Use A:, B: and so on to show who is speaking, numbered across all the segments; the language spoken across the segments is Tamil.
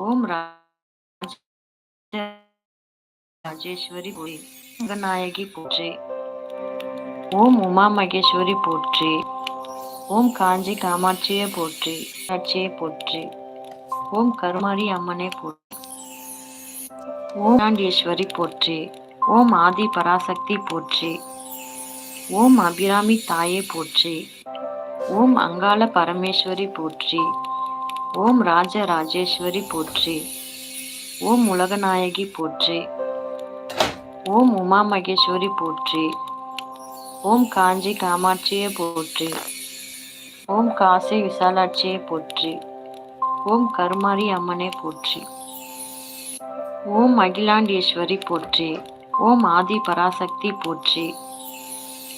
A: ஓம் ராஜேஸ்வரி போற்றி. நாயகி போற்றி. ஓம் உமா மகேஸ்வரி போற்றி. ஓம் காஞ்சி காமாட்சியே போற்றி. காட்சியை போற்றி. ஓம் கருமாரி அம்மனே போற்றி. ஓம் சாண்டீஸ்வரி போற்றி. ஓம் ஆதி பராசக்தி போற்றி. ஓம் அபிராமி தாயே போற்றி. ஓம் அங்காள பரமேஸ்வரி போற்றி. ஓம் ராஜ ராஜேஸ்வரி போற்றி. ஓம் உலகநாயகி போற்றி. ஓம் உமா மகேஸ்வரி போற்றி. ஓம் காஞ்சி காமாட்சியே போற்றி. ஓம் காசி விசாலாட்சியே போற்றி. ஓம் கருமாரி அம்மனே போற்றி. ஓம் அகிலாண்டேஸ்வரி போற்றி. ஓம் ஆதி பராசக்தி போற்றி.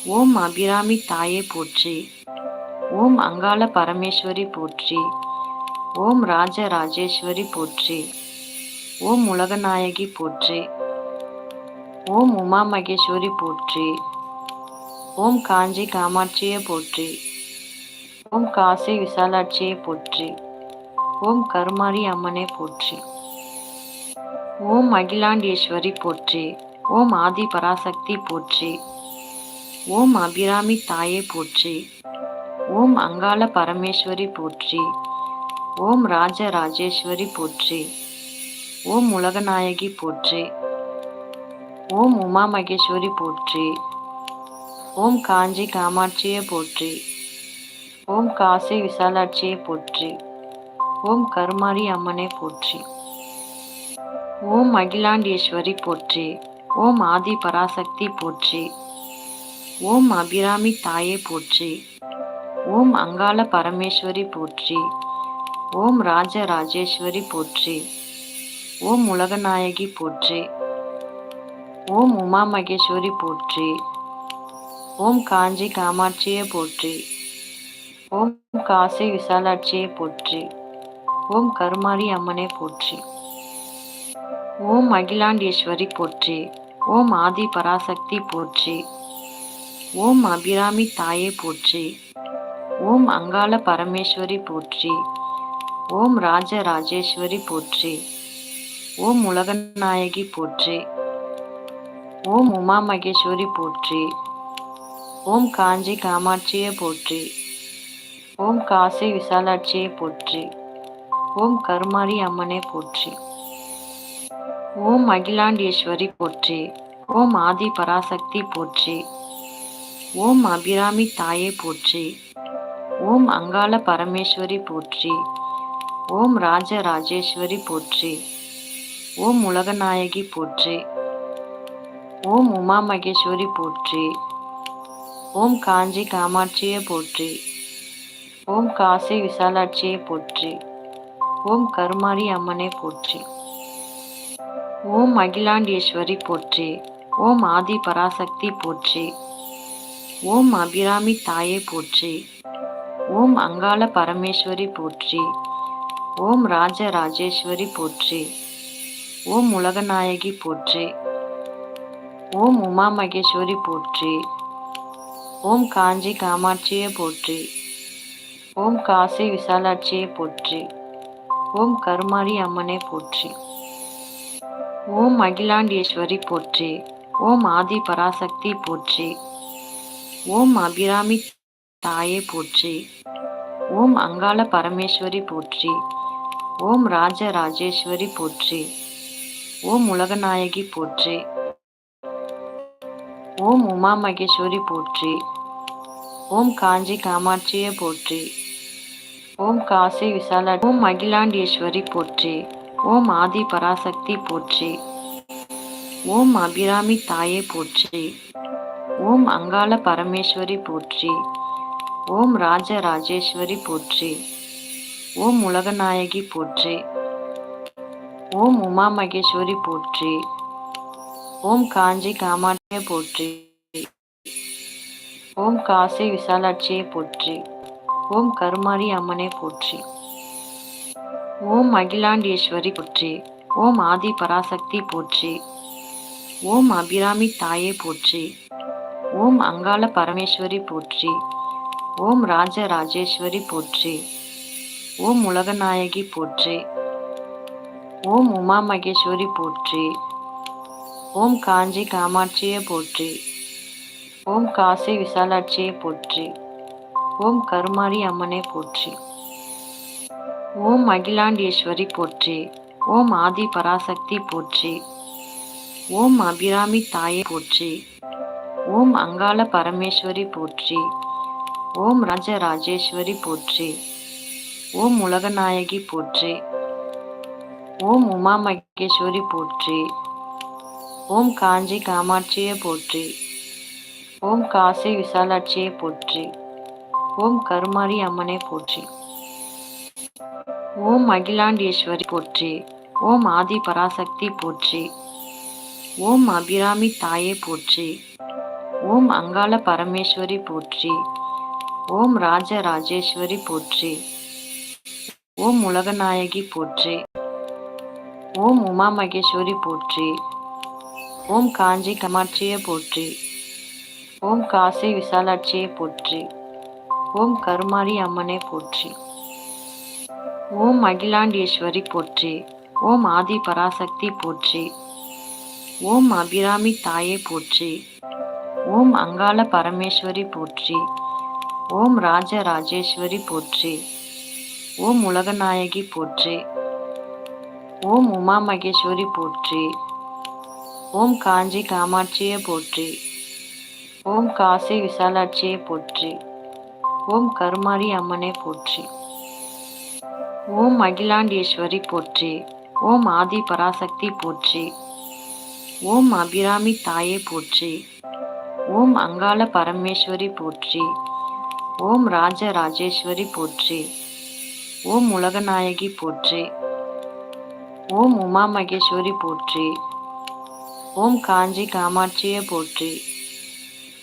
A: ஓம் அபிராமி தாயே போற்றி. ஓம் அங்காள பரமேஸ்வரி போற்றி. ஓம் ராஜ ராஜேஸ்வரி போற்றி. ஓம் உலகநாயகி போற்றி. ஓம் உமா மகேஸ்வரி போற்றி. ஓம் காஞ்சி காமாட்சியை போற்றி. ஓம் காசி விசாலாட்சியை போற்றி. ஓம் கருமாரி அம்மனே போற்றி. ஓம் அகிலாண்டேஸ்வரி போற்றி. ஓம் ஆதி பராசக்தி போற்றி. ஓம் அபிராமி தாயை போற்றி. ஓம் அங்காள பரமேஸ்வரி போற்றி. ஓம் ராஜ ராஜேஸ்வரி போற்றி. ஓம் உலகநாயகி போற்றி. ஓம் உமா மகேஸ்வரி போற்றி. ஓம் காஞ்சி காமாட்சியே போற்றி. ஓம் காசி விசாலாட்சியை போற்றி. ஓம் கருமாரி அம்மனை போற்றி. ஓம் அகிலாண்டேஸ்வரி போற்றி. ஓம் ஆதி பராசக்தி போற்றி. ஓம் அபிராமி தாயே போற்றி. ஓம் அங்காள பரமேஸ்வரி போற்றி. ஓம் ராஜ ராஜேஸ்வரி போற்றி. ஓம் உலகநாயகி போற்றி. ஓம் உமா மகேஸ்வரி போற்றி. ஓம் காஞ்சி காமாட்சியே போற்றி. ஓம் காசி விசாலாட்சியே போற்றி. ஓம் கருமாரி அம்மனே போற்றி. ஓம் அகிலாண்டேஸ்வரி போற்றி. ஓம் ஆதி பராசக்தி போற்றி. ஓம் அபிராமி தாயே போற்றி. ஓம் அங்காள பரமேஸ்வரி போற்றி. ஓம் ராஜ ராஜேஸ்வரி போற்றி. ஓம் உலகநாயகி போற்றி. ஓம் உமா மகேஸ்வரி போற்றி. ஓம் காஞ்சி காமாட்சியே போற்றி. ஓம் காசி விசாலாட்சியை போற்றி. ஓம் கருமாரி அம்மனே போற்றி. ஓம் அகிலாண்டேஸ்வரி போற்றி. ஓம் ஆதி பராசக்தி போற்றி. ஓம் அபிராமி தாயே போற்றி. ஓம் அங்காள பரமேஸ்வரி போற்றி. ஓம் ராஜ ராஜேஸ்வரி போற்றி. ஓம் உலகநாயகி போற்றி. ஓம் உமா மகேஸ்வரி போற்றி. ஓம் காஞ்சி காமாட்சியே போற்றி. ஓம் காசி விசாலாட்சியை போற்றி. ஓம் கருமாரி அம்மனை போற்றி. ஓம் அகிலாண்டேஸ்வரி போற்றி. ஓம் ஆதி பராசக்தி போற்றி. ஓம் அபிராமி தாயை போற்றி. ஓம் அங்காள பரமேஸ்வரி போற்றி. ஓம் ராஜ ராஜேஸ்வரி போற்றி. ஓம் உலகநாயகி போற்றி. ஓம் உமா மகேஸ்வரி போற்றி. ஓம் காஞ்சி காமாட்சியே போற்றி. ஓம் காசி விசாலாட்சியை போற்றி. ஓம் கருமாரி அம்மனை போற்றி. ஓம் அகிலாண்டேஸ்வரி போற்றி. ஓம் ஆதி பராசக்தி போற்றி. ஓம் அபிராமி தாயே போற்றி. ஓம் அங்காள பரமேஸ்வரி போற்றி. ஓம் ராஜ ராஜேஸ்வரி போற்றி. ஓம் உலகநாயகி போற்றி. ஓம் உமா மகேஸ்வரி போற்றி. ஓம் காஞ்சி காமாட்சியே போற்றி. ஓம் காசி விசாலா ஓம் மகிலாண்டேஸ்வரி போற்றி. ஓம் ஆதி பராசக்தி போற்றி. ஓம் அபிராமி தாயே போற்றி. ஓம் அங்காள பரமேஸ்வரி போற்றி. ஓம் ராஜ ராஜேஸ்வரி போற்றி. ஓம் உலகநாயகி போற்றி. ஓம் உமா மகேஸ்வரி போற்றி. ஓம் காஞ்சி காமாட்சியை போற்றி. ஓம் காசி விசாலாட்சியை போற்றி. ஓம் கருமாரி அம்மனே போற்றி. ஓம் அகிலாண்டேஸ்வரி போற்றி. ஓம் ஆதி பராசக்தி போற்றி. ஓம் அபிராமி தாயே போற்றி. ஓம் அங்காள பரமேஸ்வரி போற்றி. ஓம் ராஜ ராஜேஸ்வரி போற்றி. ஓம் உலகநாயகி போற்றி. ஓம் உமா மகேஸ்வரி போற்றி. ஓம் காஞ்சி காமாட்சியே போற்றி. ஓம் காசி விசாலாட்சியே போற்றி. ஓம் கருமாரி அம்மனே போற்றி. ஓம் அகிலாண்டேஸ்வரி போற்றி. ஓம் ஆதி பராசக்தி போற்றி. ஓம் அபிராமி தாயே போற்றி. ஓம் அங்காள பரமேஸ்வரி போற்றி. ஓம் ராஜராஜேஸ்வரி போற்றி. ஓம் உலகநாயகி போற்றி. ஓம் உமா மகேஸ்வரி போற்றி. ஓம் காஞ்சி காமாட்சியை போற்றி. ஓம் காசி விசாலாட்சியை போற்றி. ஓம் கருமாரி அம்மனை போற்றி. ஓம் அகிலாண்டேஸ்வரி போற்றி. ஓம் ஆதி பராசக்தி போற்றி. ஓம் அபிராமி தாயே போற்றி. ஓம் அங்காள பரமேஸ்வரி போற்றி. ஓம் ராஜராஜேஸ்வரி போற்றி. ஓம் உலகநாயகி போற்றி. ஓம் உமா மகேஸ்வரி போற்றி. ஓம் காஞ்சி கமாட்சியை போற்றி. ஓம் காசி விசாலாட்சியை போற்றி. ஓம் கருமாரி அம்மனை போற்றி. ஓம் அகிலாண்டேஸ்வரி போற்றி. ஓம் ஆதி பராசக்தி போற்றி. ஓம் அபிராமி தாயை போற்றி. ஓம் அங்காள பரமேஸ்வரி போற்றி. ஓம் ராஜராஜேஸ்வரி போற்றி. ஓம் உலகநாயகி போற்றி. ஓம் உமா மகேஸ்வரி போற்றி. ஓம் காஞ்சி காமாட்சியே போற்றி. ஓம் காசி விசாலாட்சியே போற்றி. ஓம் கருமாரி அம்மனே போற்றி. ஓம் அகிலாண்டீஸ்வரி போற்றி. ஓம் ஆதி பராசக்தி போற்றி. ஓம் அபிராமி தாயே போற்றி. ஓம் அங்காள பரமேஸ்வரி போற்றி. ஓம் ராஜராஜேஸ்வரி போற்றி. ஓம் உலகநாயகி போற்றி. ஓம் உமா மகேஸ்வரி போற்றி. ஓம் காஞ்சி காமாட்சியே போற்றி.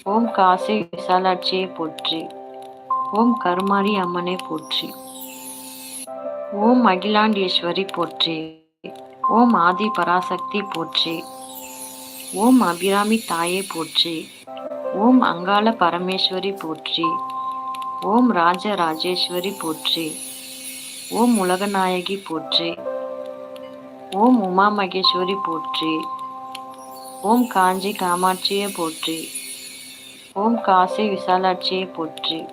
A: ஓம் காசி விசாலாட்சியே போற்றி. ஓம் கருமாரி அம்மனே போற்றி. ஓம் அகிலாண்டேஸ்வரி போற்றி. ஓம் ஆதி பராசக்தி போற்றி. ஓம் அபிராமி தாயே போற்றி. ஓம் அங்காள பரமேஸ்வரி போற்றி. ஓம் ராஜராஜேஸ்வரி போற்றி. ஓம் உலகநாயகி போற்றி. ஓம் உமா மகேஸ்வரி போற்றி. ஓம் காஞ்சி காமாட்சியே போற்றி. ஓம் காசி விசாலாட்சியை போற்றி.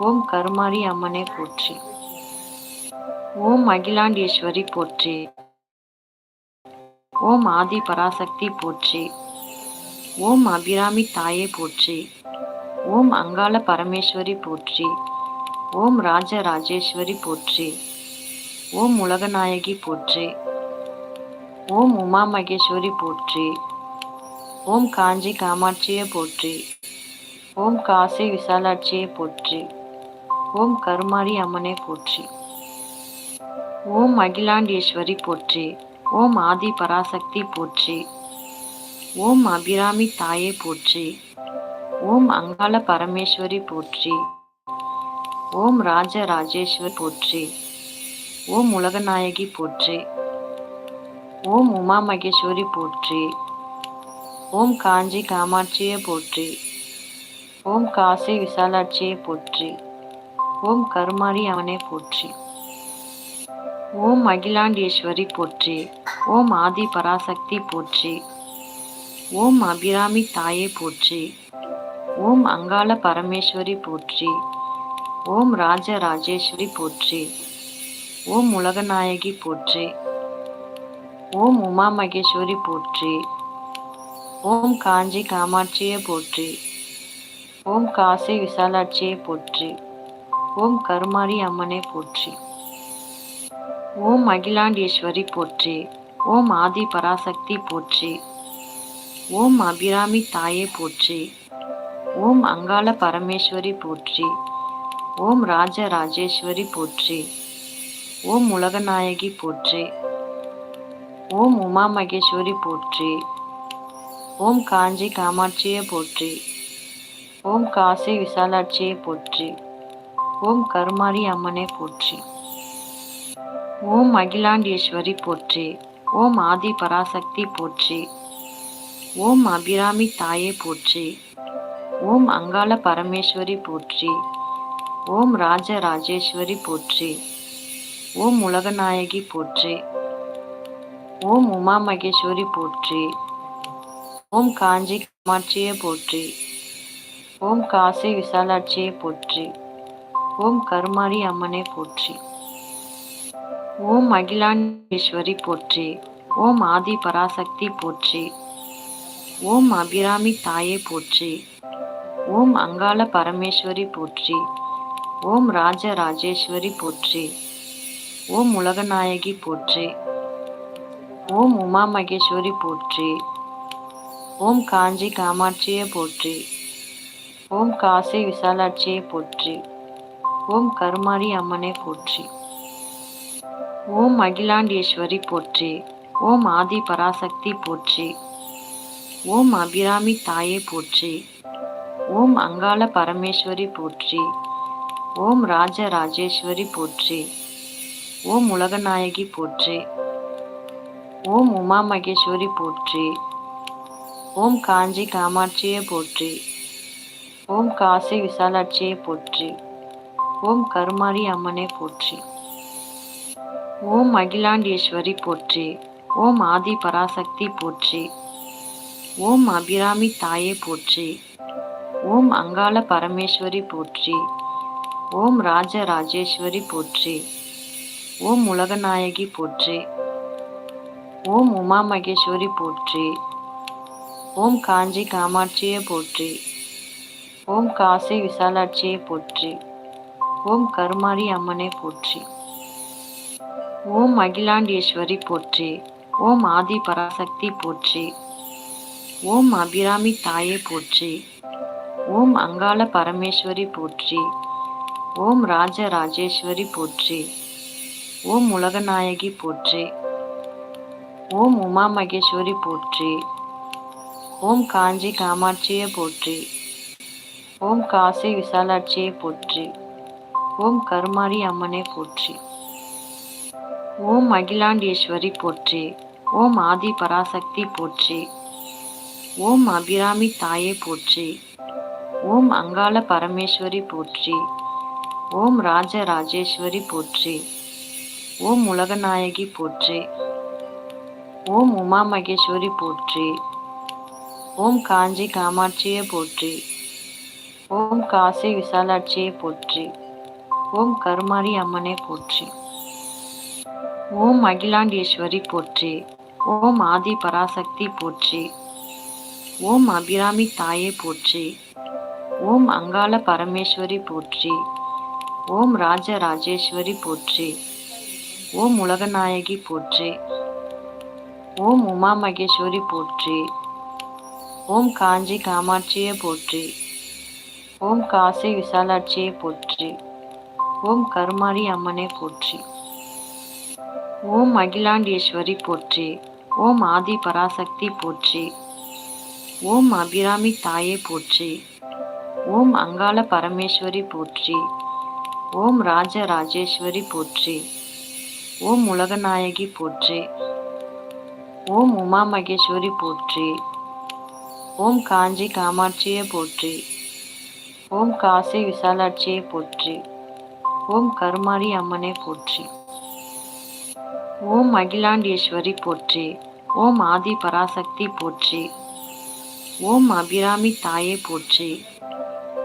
A: ஓம் கருமாரி அம்மனே போற்றி. ஓம் அகிலாண்டேஸ்வரி போற்றி. ஓம் ஆதி பராசக்தி போற்றி. ஓம் அபிராமி தாயே போற்றி. ஓம் அங்காள பரமேஸ்வரி போற்றி. ஓம் ராஜராஜேஸ்வரி போற்றி. ஓம் உலகநாயகி போற்றி. ஓம் உமா மகேஸ்வரி போற்றி. ஓம் காஞ்சி காமாட்சியை போற்றி. ஓம் காசி விசாலாட்சியை போற்றி. ஓம் கருமாரி அம்மனே போற்றி. ஓம் அகிலாண்டேஸ்வரி போற்றி. ஓம் ஆதி பராசக்தி போற்றி. ஓம் அபிராமி தாயே போற்றி. ஓம் அங்காள பரமேஸ்வரி போற்றி. ஓம் ராஜ ராஜேஸ்வர் போற்றி. ஓம் உலகநாயகி போற்றி. ஓம் உமா மகேஸ்வரி போற்றி. ஓம் காஞ்சி காமாட்சியை போற்றி. ஓம் காசி விசாலாட்சியை போற்றி. ஓம் கருமாரி அவனே போற்றி. ஓம் அகிலாண்டேஸ்வரி போற்றி. ஓம் ஆதி பராசக்தி போற்றி. ஓம் அபிராமி தாயே போற்றி. ஓம் அங்காள பரமேஸ்வரி போற்றி. ஓம் ராஜராஜேஸ்வரி போற்றி. ஓம் உலகநாயகி போற்றி. ஓம் உமா மகேஸ்வரி போற்றி. ஓம் காஞ்சி காமாட்சியை போற்றி. ஓம் காசி விசாலாட்சியை போற்றி. ஓம் கருமாரி அம்மனை போற்றி. ஓம் அகிலாண்டேஸ்வரி போற்றி. ஓம் ஆதி பராசக்தி போற்றி. ஓம் அபிராமி தாயே போற்றி. ஓம் அங்காள பரமேஸ்வரி போற்றி. ஓம் ராஜராஜேஸ்வரி போற்றி. ஓம் உலகநாயகி போற்றி. ஓம் உமா மகேஸ்வரி போற்றி. ஓம் காஞ்சி காமாட்சியே போற்றி. ஓம் காசி விசாலாட்சியை போற்றி. ஓம் கருமாரி அம்மனே போற்றி. ஓம் அகிலாண்டேஸ்வரி போற்றி. ஓம் ஆதி பராசக்தி போற்றி. ஓம் அபிராமி தாயே போற்றி. ஓம் அங்காள பரமேஸ்வரி போற்றி. ஓம் ராஜராஜேஸ்வரி போற்றி. ஓம் உலகநாயகி போற்றி. ஓம் உமா மகேஸ்வரி போற்றி. ஓம் காஞ்சி காமாட்சியே போற்றி. ஓம் காசி விசாலாட்சியே போற்றி. ஓம் கருமாரி அம்மனே போற்றி. ஓம் அகிலாண்டேஸ்வரி போற்றி. ஓம் ஆதி பராசக்தி போற்றி. ஓம் அபிராமி தாயே போற்றி. ஓம் அங்காள பரமேஸ்வரி போற்றி. ஓம் ராஜ ராஜேஸ்வரி போற்றி. ஓம் உலகநாயகி போற்றி. ஓம் உமா மகேஸ்வரி போற்றி. ஓம் காஞ்சி காமாட்சியை போற்றி. ஓம் காசி விசாலாட்சியை போற்றி. ஓம் கருமாரி அம்மனே போற்றி. ஓம் அகிலாண்டேஸ்வரி போற்றி. ஓம் ஆதி பராசக்தி போற்றி. ஓம் அபிராமி தாயே போற்றி. ஓம் அங்காள பரமேஸ்வரி போற்றி. ஓம் ராஜ ராஜேஸ்வரி போற்றி. ஓம் உலகநாயகி போற்றி. ஓம் உமா மகேஸ்வரி போற்றி. ஓம் காஞ்சி காமாட்சியை போற்றி. ஓம் காசி விசாலாட்சியை போற்றி. ஓம் கருமாரி அம்மனே போற்றி. ஓம் அகிலாண்டேஸ்வரி போற்றி. ஓம் ஆதி பராசக்தி போற்றி. ஓம் அபிராமி தாயே போற்றி. ஓம் அங்காள பரமேஸ்வரி போற்றி. ஓம் ராஜ ராஜேஸ்வரி போற்றி. ஓம் உலகநாயகி போற்றி. ஓம் உமா மகேஸ்வரி போற்றி. ஓம் காஞ்சி காமாட்சியை போற்றி. ஓம் காசி விசாலாட்சியை போற்றி. ஓம் கருமாரி அம்மனை போற்றி. ஓம் அகிலாண்டேஸ்வரி போற்றி. ஓம் ஆதி பராசக்தி போற்றி. ஓம் அபிராமி தாயே போற்றி. ஓம் அங்காள பரமேஸ்வரி போற்றி. ஓம் ராஜ ராஜேஸ்வரி போற்றி. ஓம் உலகநாயகி போற்றி. ஓம் உமா மகேஸ்வரி போற்றி. ஓம் காஞ்சி காமாட்சியை போற்றி. ஓம் காசி விசாலாட்சியை போற்றி. ஓம் கருமாரி அம்மனே போற்றி. ஓம் அகிலாண்டேஸ்வரி போற்றி. ஓம் ஆதி பராசக்தி போற்றி. ஓம் அபிராமி தாயை போற்றி. ஓம் அங்காள பரமேஸ்வரி போற்றி. ஓம் ராஜ ராஜேஸ்வரி போற்றி. ஓம் உலகநாயகி போற்றி. ஓம் உமா மகேஸ்வரி போற்றி. ஓம் காஞ்சி காமாட்சியே போற்றி. ஓம் காசி விசாலாட்சியை போற்றி. ஓம் கருமாரி அம்மனே போற்றி. ஓம் அகிலாண்டேஸ்வரி போற்றி. ஓம் ஆதி பராசக்தி போற்றி. ஓம் அபிராமி தாயே போற்றி. ஓம் அங்காள பரமேஸ்வரி போற்றி. ஓம் ராஜ ராஜேஸ்வரி போற்றி. ஓம் உலகநாயகி போற்றி. ஓம் உமா மகேஸ்வரி போற்றி. ஓம் காஞ்சி காமாட்சியே போற்றி. ஓம் காசி விசாலாட்சியே போற்றி. ஓம் கருமாரி அம்மனே போற்றி. ஓம் அகிலாண்டேஸ்வரி போற்றி. ஓம் ஆதி பராசக்தி போற்றி. ஓம் அபிராமி தாயே போற்றி. ஓம் அங்காள பரமேஸ்வரி போற்றி. ஓம் ராஜ ராஜேஸ்வரி போற்றி. ஓம் உலகநாயகி போற்றி. ஓம் உமா மகேஸ்வரி போற்றி. ஓம் காஞ்சி காமாட்சியை போற்றி. ஓம் காசி விசாலாட்சியை போற்றி. ஓம் கருமாரி அம்மனே போற்றி. ஓம் அகிலாண்டேஸ்வரி போற்றி. ஓம் ஆதி பராசக்தி போற்றி. ஓம் அபிராமி தாயை போற்றி.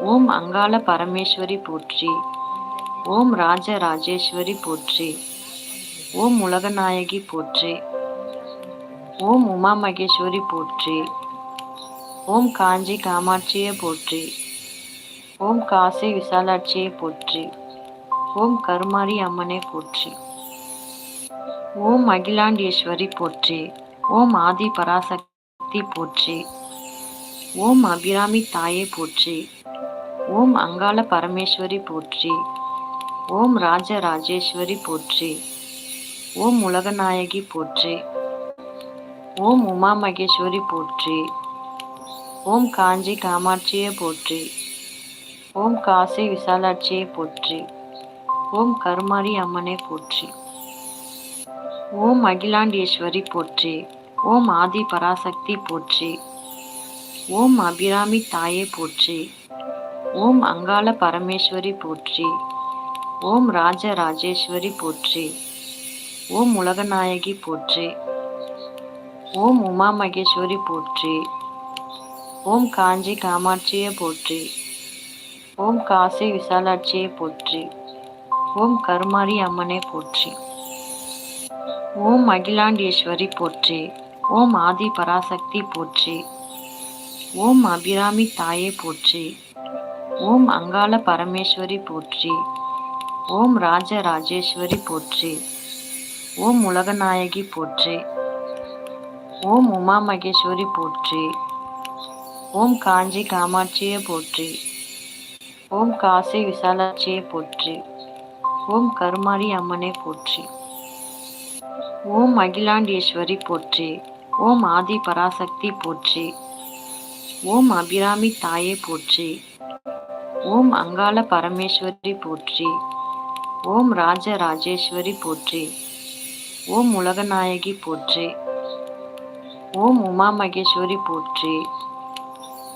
A: ஓம் அங்காள பரமேஸ்வரி போற்றி. ஓம் ராஜ ராஜேஸ்வரி போற்றி. ஓம் உலகநாயகி போற்றி. ஓம் உமா மகேஸ்வரி போற்றி. ஓம் காஞ்சி காமாட்சியை போற்றி. ஓம் காசி விசாலாட்சியை போற்றி. ஓம் கருமாரி அம்மனே போற்றி. ஓம் அகிலாண்டேஸ்வரி போற்றி. ஓம் ஆதி பராசக்தி போற்றி. ஓம் அபிராமி தாயை போற்றி. ஓம் அங்காள பரமேஸ்வரி போற்றி. ஓம் ராஜ ராஜேஸ்வரி போற்றி. ஓம் உலகநாயகி போற்றி. ஓம் உமா மகேஸ்வரி போற்றி. ஓம் காஞ்சி காமாட்சியே போற்றி. ஓம் காசி விசாலாட்சியை போற்றி. ஓம் கருமாரி அம்மனை போற்றி. ஓம் அகிலாண்டேஸ்வரி போற்றி. ஓம் ஆதி பராசக்தி போற்றி. ஓம் அபிராமி தாயே போற்றி. ஓம் அங்காள பரமேஸ்வரி போற்றி. ஓம் ராஜ ராஜேஸ்வரி போற்றி. ஓம் உலகநாயகி போற்றி. ஓம் உமா மகேஸ்வரி போற்றி. ஓம் காஞ்சி காமாட்சியை போற்றி. ஓம் காசி விசாலாட்சியை போற்றி. ஓம் கருமாரி அம்மனே போற்றி. ஓம் அகிலாண்டேஸ்வரி போற்றி. ஓம் ஆதி பராசக்தி போற்றி. ஓம் அபிராமி தாயே போற்றி. ஓம் அங்காள பரமேஸ்வரி போற்றி. ஓம் ராஜ ராஜேஸ்வரி போற்றி. ஓம் உலகநாயகி போற்றி. ஓம் உமா மகேஸ்வரி போற்றி. ஓம் காஞ்சி காமாட்சியே போற்றி. ஓம் காசி விசாலாட்சியை போற்றி. ஓம் கருமாரி அம்மனை போற்றி. ஓம் அகிலாண்டேஸ்வரி போற்றி. ஓம் ஆதி பராசக்தி போற்றி. ஓம் அபிராமி தாயே போற்றி. ஓம் அங்காள பரமேஸ்வரி போற்றி. ஓம் ராஜ ராஜேஸ்வரி போற்றி. ஓம் உலகநாயகி போற்றி. ஓம் உமா மகேஸ்வரி போற்றி.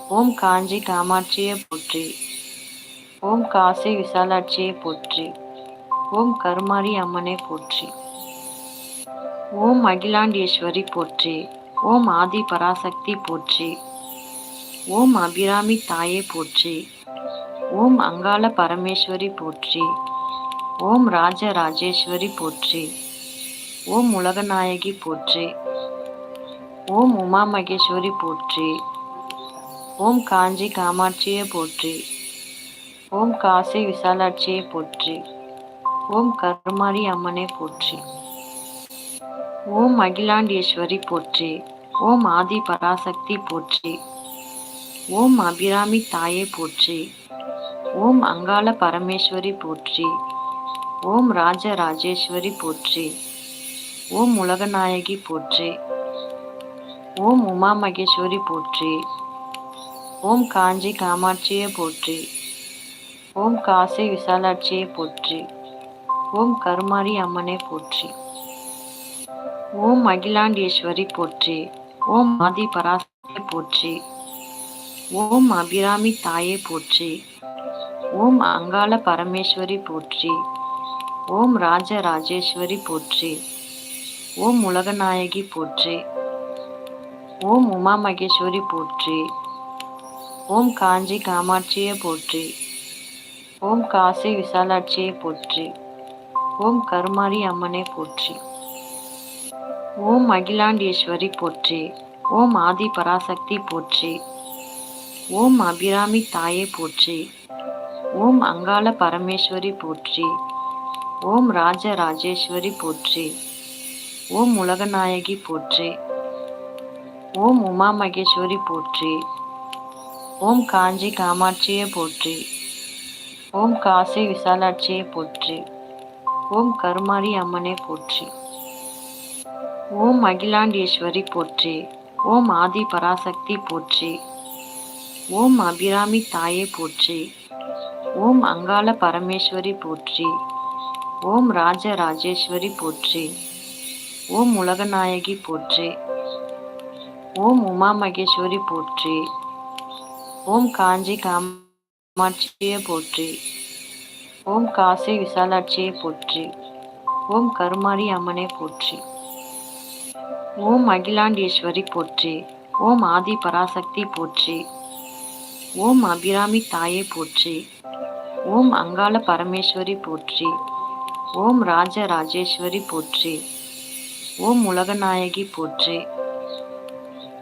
A: ஓம் காஞ்சி காமாட்சியை போற்றி. ஓம் காசி விசாலாட்சியை போற்றி. ஓம் கருமாரி அம்மனை போற்றி. ஓம் அகிலாண்டேஸ்வரி போற்றி. ஓம் ஆதி பராசக்தி போற்றி. ஓம் அபிராமி தாயே போற்றி. ஓம் அங்காள பரமேஸ்வரி போற்றி. ஓம் ராஜ ராஜேஸ்வரி போற்றி. ஓம் உலகநாயகி போற்றி. ஓம் உமா மகேஸ்வரி போற்றி. ஓம் காஞ்சி காமாட்சியே போற்றி. ஓம் காசி விசாலாட்சியை போற்றி. ஓம் கருமாரி அம்மனை போற்றி. ஓம் அகிலாண்டேஸ்வரி போற்றி. ஓம் ஆதி பராசக்தி போற்றி. ஓம் அபிராமி தாயை போற்றி. ஓம் அங்காள பரமேஸ்வரி போற்றி. ஓம் ராஜ ராஜேஸ்வரி போற்றி. ஓம் உலகநாயகி போற்றி. ஓம் உமா மகேஸ்வரி போற்றி. ஓம் காஞ்சி காமாட்சியை போற்றி. ஓம் காசி விசாலாட்சியை போற்றி. ஓம் கருமாரி அம்மனை போற்றி. ஓம் அகிலாண்டேஸ்வரி போற்றி. ஓம் ஆதி பராசரி போற்றி. ஓம் அபிராமி தாயை போற்றி. ஓம் அங்காள பரமேஸ்வரி போற்றி. ஓம் ராஜ ராஜேஸ்வரி போற்றி. ஓம் உலகநாயகி போற்றி. ஓம் உமா மகேஸ்வரி போற்றி. ஓம் காஞ்சி காமாட்சியை போற்றி. ஓம் காசி விசாலாட்சியை போற்றி. ஓம் கருமாரி அம்மனே போற்றி. ஓம் அகிலாண்டேஸ்வரி போற்றி. ஓம் ஆதி பராசக்தி போற்றி. ஓம் அபிராமி தாயே போற்றி. ஓம் அங்காள பரமேஸ்வரி போற்றி. ஓம் ராஜ ராஜேஸ்வரி போற்றி. ஓம் உலகநாயகி போற்றி. ஓம் உமா மகேஸ்வரி போற்றி. ஓம் காஞ்சி காமாட்சியே போற்றி. ஓம் காசி விசாலாட்சியே போற்றி. ஓம் கருமாரி அம்மனே போற்றி. ஓம் அகிலாண்டேஸ்வரி போற்றி. ஓம் ஆதி பராசக்தி போற்றி. ஓம் அபிராமி தாயே போற்றி. ஓம் அங்காள பரமேஸ்வரி போற்றி. ஓம் ராஜ ராஜேஸ்வரி போற்றி. ஓம் உலகநாயகி போற்றி. ஓம் உமா மகேஸ்வரி போற்றி. ஓம் காஞ்சி காமாட்சியை போற்றி. ஓம் காசி விசாலாட்சியை போற்றி. ஓம் கருமாரி அம்மனை போற்றி. ஓம் அகிலாண்டேஸ்வரி போற்றி. ஓம் ஆதி பராசக்தி போற்றி. ஓம் அபிராமி தாயை போற்றி. ஓம் அங்காள பரமேஸ்வரி போற்றி. ஓம் ராஜ ராஜேஸ்வரி போற்றி. ஓம் உலகநாயகி போற்றி.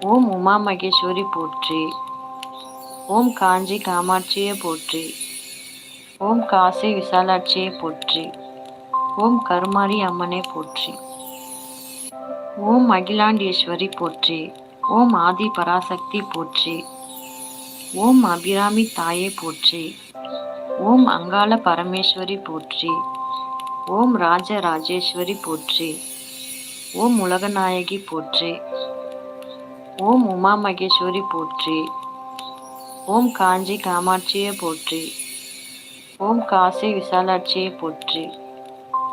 A: ஓம் உமா மகேஸ்வரி போற்றி. ஓம் காஞ்சி காமாட்சியே போற்றி. ஓம் காசி விசாலாட்சியை போற்றி. ஓம் கருமாரி அம்மனை போற்றி. ஓம் அகிலாண்டேஸ்வரி போற்றி. ஓம் ஆதி பராசக்தி போற்றி. ஓம் அபிராமி தாயே போற்றி. ஓம் அங்காள பரமேஸ்வரி போற்றி. ஓம் ராஜ ராஜேஸ்வரி போற்றி. ஓம் உலகநாயகி போற்றி. ஓம் உமா மகேஸ்வரி போற்றி. ஓம் காஞ்சி காமாட்சியே போற்றி. ஓம் காசி விசாலாட்சியை போற்றி.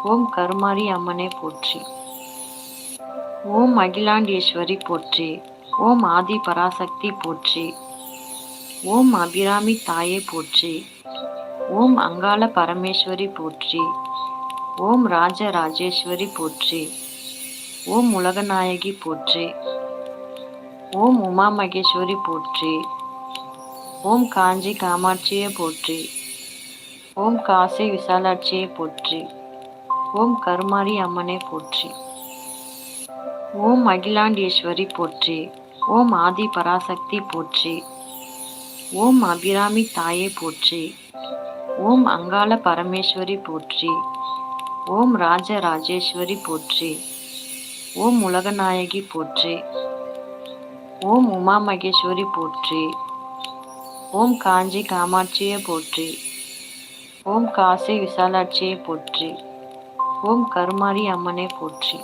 A: ஓம் கருமாரி அம்மனை போற்றி. ஓம் அகிலாண்டேஸ்வரி போற்றி. ஓம் ஆதி பராசக்தி போற்றி. ஓம் அபிராமி தாயை போற்றி. ஓம் அங்காள பரமேஸ்வரி போற்றி. ஓம் ராஜ ராஜேஸ்வரி போற்றி. ஓம் உலகநாயகி போற்றி. ஓம் உமா மகேஸ்வரி போற்றி. ஓம் காஞ்சி காமாட்சியே போற்றி. ஓம் காசி விசாலாட்சியே போற்றி. ஓம் கருமாரி அம்மனே போற்றி. ஓம் அகிலாண்டேஸ்வரி போற்றி. ஓம் ஆதி பராசக்தி போற்றி. ஓம் அபிராமி தாயே போற்றி. ஓம் அங்காள பரமேஸ்வரி போற்றி. ஓம் ராஜராஜேஸ்வரி போற்றி. ஓம் உலகநாயகி போற்றி. ஓம் உமா மகேஸ்வரி போற்றி. ஓம் காஞ்சி காமாட்சியை போற்றி. ஓம் காசி விசாலாட்சியை போற்றி. ஓம் கருமாரி அம்மனை போற்றி.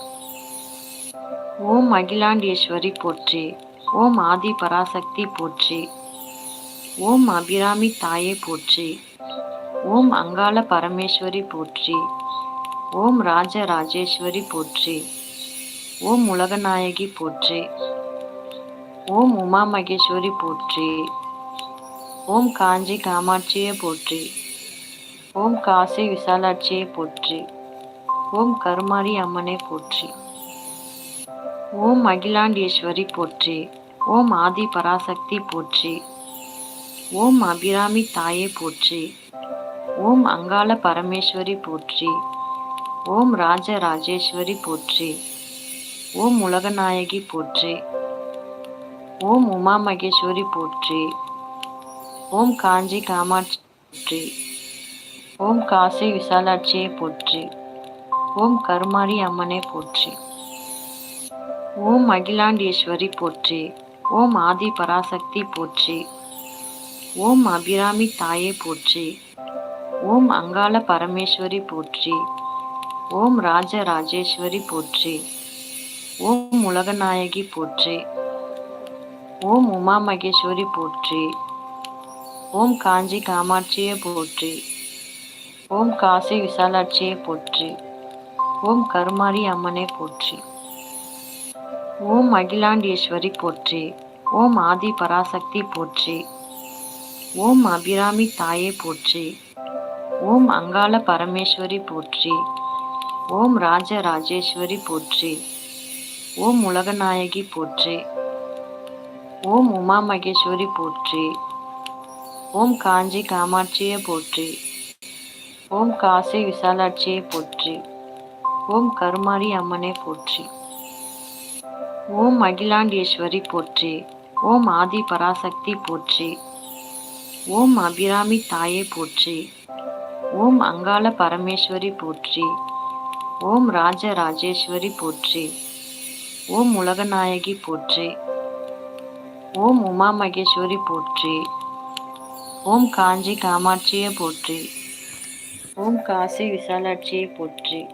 A: ஓம் அகிலாண்டேஸ்வரி போற்றி. ஓம் ஆதி பராசக்தி போற்றி. ஓம் அபிராமி தாயை போற்றி. ஓம் அங்காள பரமேஸ்வரி போற்றி. ஓம் ராஜ ராஜேஸ்வரி போற்றி. ஓம் உலகநாயகி போற்றி. ஓம் உமா மகேஸ்வரி போற்றி. ஓம் காஞ்சி காமாட்சியே போற்றி. ஓம் காசி விசாலாட்சியை போற்றி. ஓம் கருமாரி அம்மனை போற்றி. ஓம் அகிலாண்டேஸ்வரி போற்றி. ஓம் ஆதி பராசக்தி போற்றி. ஓம் அபிராமி தாயே போற்றி. ஓம் அங்காள பரமேஸ்வரி போற்றி. ஓம் ராஜராஜேஸ்வரி போற்றி. ஓம் உலகநாயகி போற்றி. ஓம் உமா மகேஸ்வரி போற்றி. ஓம் காஞ்சி காமாட்சி போற்றி. ஓம் காசி விசாலாட்சியை போற்றி. ஓம் கருமாரி அம்மனே போற்றி. ஓம் அகிலாண்டேஸ்வரி போற்றி. ஓம் ஆதி பராசக்தி போற்றி. ஓம் அபிராமி தாயே போற்றி. ஓம் அங்காள பரமேஸ்வரி போற்றி. ஓம் ராஜராஜேஸ்வரி போற்றி. ஓம் உலகநாயகி போற்றி. ஓம் உமா மகேஸ்வரி போற்றி. ஓம் காஞ்சி காமாட்சியே போற்றி. ஓம் காசி விசாலாட்சியே போற்றி. ஓம் கருமாரி அம்மனே போற்றி. ஓம் அகிலாண்டேஸ்வரி போற்றி. ஓம் ஆதி பராசக்தி போற்றி. ஓம் அபிராமி தாயே போற்றி. ஓம் அங்காள பரமேஸ்வரி போற்றி. ஓம் ராஜராஜேஸ்வரி போற்றி. ஓம் உலகநாயகி போற்றி. ஓம் உமா மகேஸ்வரி போற்றி. ஓம் காஞ்சி காமாட்சியை போற்றி. ஓம் காசி விசாலாட்சியை போற்றி. ஓம் கருமாரி அம்மனே போற்றி. ஓம் அகிலாண்டேஸ்வரி போற்றி. ஓம் ஆதி பராசக்தி போற்றி. ஓம் அபிராமி தாயை போற்றி. ஓம் அங்காள பரமேஸ்வரி போற்றி. ஓம் ராஜராஜேஸ்வரி போற்றி. ஓம் உலகநாயகி போற்றி. ஓம் உமா மகேஸ்வரி போற்றி. ஓம் காஞ்சி காமாட்சியை போற்றி. ஓம் காசி விசாலாட்சியை போற்றி.